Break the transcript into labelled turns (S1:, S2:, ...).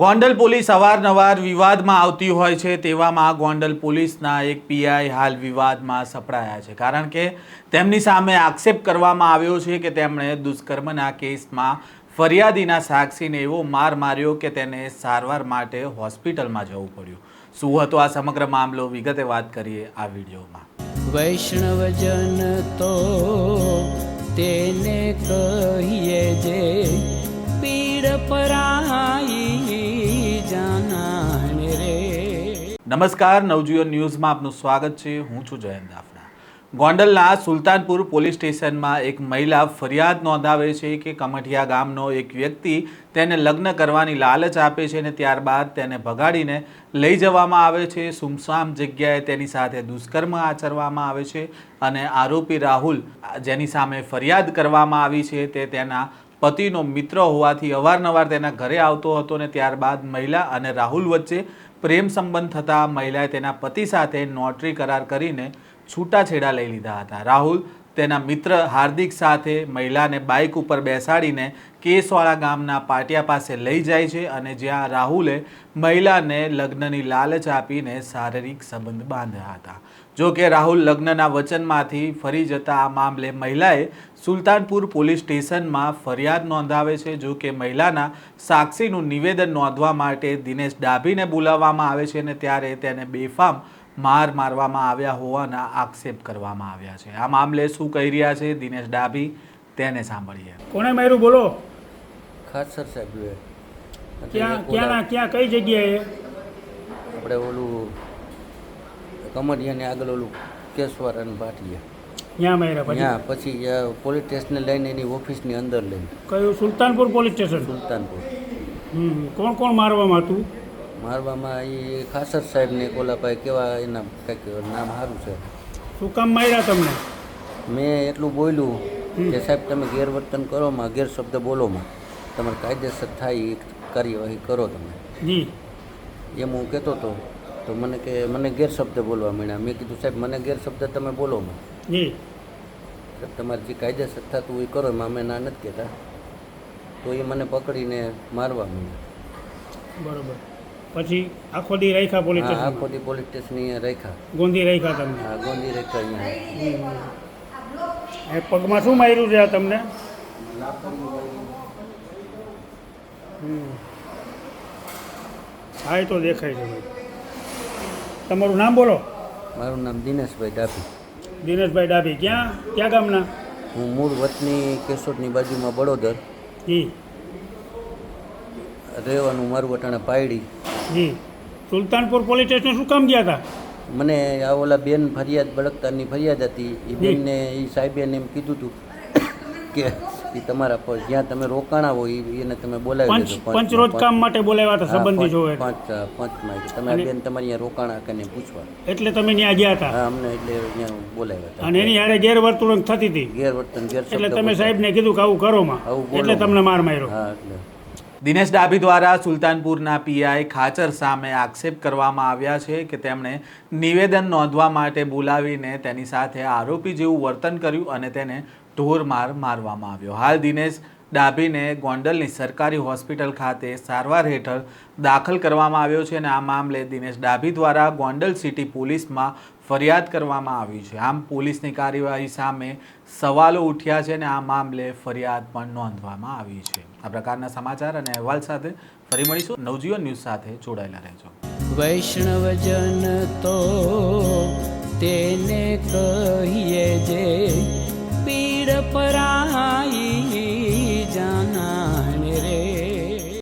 S1: Gondal police અવારનવાર વિવાદમાં આવતી હોય છે તેવામાં ગોંડલ પોલીસના એક પીઆઈ હાલ વિવાદમાં સપડાયા છે. કારણ કે તેમની સામે આક્ષેપ કરવામાં આવ્યો છે કે તેમણે દુષ્કર્મના કેસમાં ફરિયાદીના સાક્ષીને એવો માર માર્યો કે તેને સારવાર માટે હોસ્પિટલમાં જવું પડ્યું. શું હતો આ સમગ્ર મામલો? વિગતે વાત કરીએ આ વિડીયોમાં.
S2: વૈષ્ણવજન તો તેને કહીએ જે
S1: નમસ્કાર, નવજીવન ન્યૂઝમાં આપનું સ્વાગત છે. હું છું જયંત દાફડા ગોંડલના સુલતાનપુર પોલીસ સ્ટેશનમાં એક મહિલા ફરિયાદ નોંધાવે છે કે કમઠિયા ગામનો એક વ્યક્તિ તેને લગ્ન કરવાની લાલચ આપે છે અને ત્યારબાદ તેને ભગાડીને લઈ જવામાં આવે છે. સુમસામ જગ્યાએ તેની સાથે દુષ્કર્મ આચરવામાં આવે છે અને આરોપી રાહુલ, જેની સામે ફરિયાદ કરવામાં આવી છે, તે તેના પતિનો મિત્ર હોવાથી અવારનવાર તેના ઘરે આવતો હતો ને ત્યારબાદ મહિલા અને રાહુલ વચ્ચે પ્રેમ સંબંધ થતાં મહિલાએ તેના પતિ સાથે નોટરી કરાર કરીને છૂટાછેડા લઈ લીધા હતા. રાહુલ તેના મિત્ર હાર્દિક સાથે મહિલાને બાઇક ઉપર બેસાડીને કેસવાળા ગામના પાટિયા પાસે લઈ જાય છે અને જ્યાં રાહુલે મહિલાને લગ્નની લાલચ આપીને શારીરિક સંબંધ બાંધ્યા હતા. જો કે રાહુલ લગ્નના વચનમાંથી ફરી જતા આ મામલે મહિલાએ સુલતાનપુર પોલીસ સ્ટેશનમાં ફરિયાદ નોંધાવે છે. જો કે મહિલાના સાક્ષીનું નિવેદન નોંધવા માટે દિનેશ ડાભીને બોલાવવામાં આવે છે અને ત્યારે તેને બેફામ માર મારવામાં આવ્યા હોવાના આક્ષેપ કરવામાં આવ્યા છે. આ મામલે શું કહી રહ્યા છે દિનેશ ડાભી? તેને સાંભળીએ.
S3: કોને માર્યું? બોલો.
S4: ખાસ સર સાહેબ
S3: ક્યાં ક્યાં ક્યાં કઈ જગ્યાએ?
S4: આપણે ઓલું કમરિયાને આગળ ઓલું કેશવર અને ભાટિયા.
S3: ત્યાં માર્યા પછી?
S4: ત્યાં પછી પોલીસ સ્ટેશને લઈને એની ઓફિસની અંદર લઈને.
S3: કયું? Sultanpur police station?
S4: સુલતાનપુર.
S3: હમ. કોણ કોણ મારવામાં હતું?
S4: મારવામાં એ ખાસર સાહેબને કોલાભાઈ કેવા એના કંઈક નામ સારું છે.
S3: શું કામ માર્યા તમને?
S4: મેં એટલું બોલ્યું કે સાહેબ તમે ગેરવર્તન કરોમાં ગેરશબ્દ બોલોમાં તમારે કાયદેસર થાય એ કાર્યવાહી કરો તમે. એમ હું કહેતો હતો. તો મને કે મને ગેરશબ્દ બોલવા માંડ્યા મેં કીધું સાહેબ મને ગેરશબ્દ તમે બોલોમાં તમારે જે કાયદેસર થતું એ કરો એમાં અમે ના નથી કહેતા. તો એ મને પકડીને મારવા માંડ્યા
S3: બરોબર. પછી આખો દી રાખ્યા પોલીસ સ્ટેશન
S4: આખો દી પોલીસ સ્ટેશન અહીંયા રાખ્યા.
S3: ગોંધી રાખ્યા તમને?
S4: હા ગોંધી રાખ્યા અહીંયા.
S3: એ પગમાં શું માર્યું છે આ તમને? હમ. હા એ તો દેખાય છે ભાઈ. તમારું નામ બોલો?
S4: મારું નામ દિનેશભાઈ ડાભી.
S3: દિનેશભાઈ ડાભી. ક્યાં? ક્યાં ગામના?
S4: હું મૂળ વતની કેશોદની બાજુમાં બળોદર
S3: જી
S4: રહેવાનું મારું વટાણા પાયડી
S3: જી. સુલતાનપુર પોલીસ સ્ટેશન શું કામ ગયા હતા?
S4: મને આ ઓલા બેન ફરિયાદ બળકતાની ફરિયાદ હતી. એ બેનને એ સાહેબે એમ કીધું હતું કે એ તમારા પર જ્યાં તમે રોકાણા હોય એને તમે બોલાવી
S3: પંચ
S4: લેજો
S3: પંચરોજ કામ માટે બોલાવ્યા હતા સંબંધી જોવે.
S4: પાંચ પાંચમાં તમે બેન તમારી અહીંયા રોકાણા કરીને પૂછવા.
S3: એટલે તમે ત્યાં ગયા હતા?
S4: હા અમને એટલે અહીંયા બોલાવ્યા હતા.
S3: અને એની હારે ગેરવર્તણૂક થતી હતી?
S4: ગેરવર્તન
S3: ગેર
S4: એટલે
S3: તમે. સાહેબને કીધું કે આવું કરો માં. એટલે તમને માર માર્યો.
S4: હા એટલે.
S1: દિનેશ ડાભી દ્વારા સુલતાનપુરના પીઆઈ ખાચર સામે આક્ષેપ કરવામાં આવ્યા છે કે તેમણે નિવેદન નોંધવા માટે બોલાવીને તેની સાથે આરોપી જેવું વર્તન કર્યું અને તેને ઢોરમાર મારવામાં આવ્યો. હાલ દિનેશ ડાભીને ગોંડલની સરકારી હોસ્પિટલ ખાતે સારવાર હેઠળ દાખલ કરવામાં આવ્યો છે અને આ મામલે દિનેશ ડાભી દ્વારા ગોંડલ સિટી પોલીસમાં ફરિયાદ કરવામાં આવી છે. આમ પોલીસની કાર્યવાહી સામે સવાલો ઉઠ્યા છે અને આ મામલે ફરિયાદ પણ નોંધવામાં આવી છે. આ પ્રકારના સમાચાર અને અહેવાલ સાથે ફરી મળીશું. નવજીવન ન્યૂઝ સાથે જોડાયેલા રહેજો.
S2: વૈષ્ણવજન તો તેને કહીએ જે પીડ પરાઈ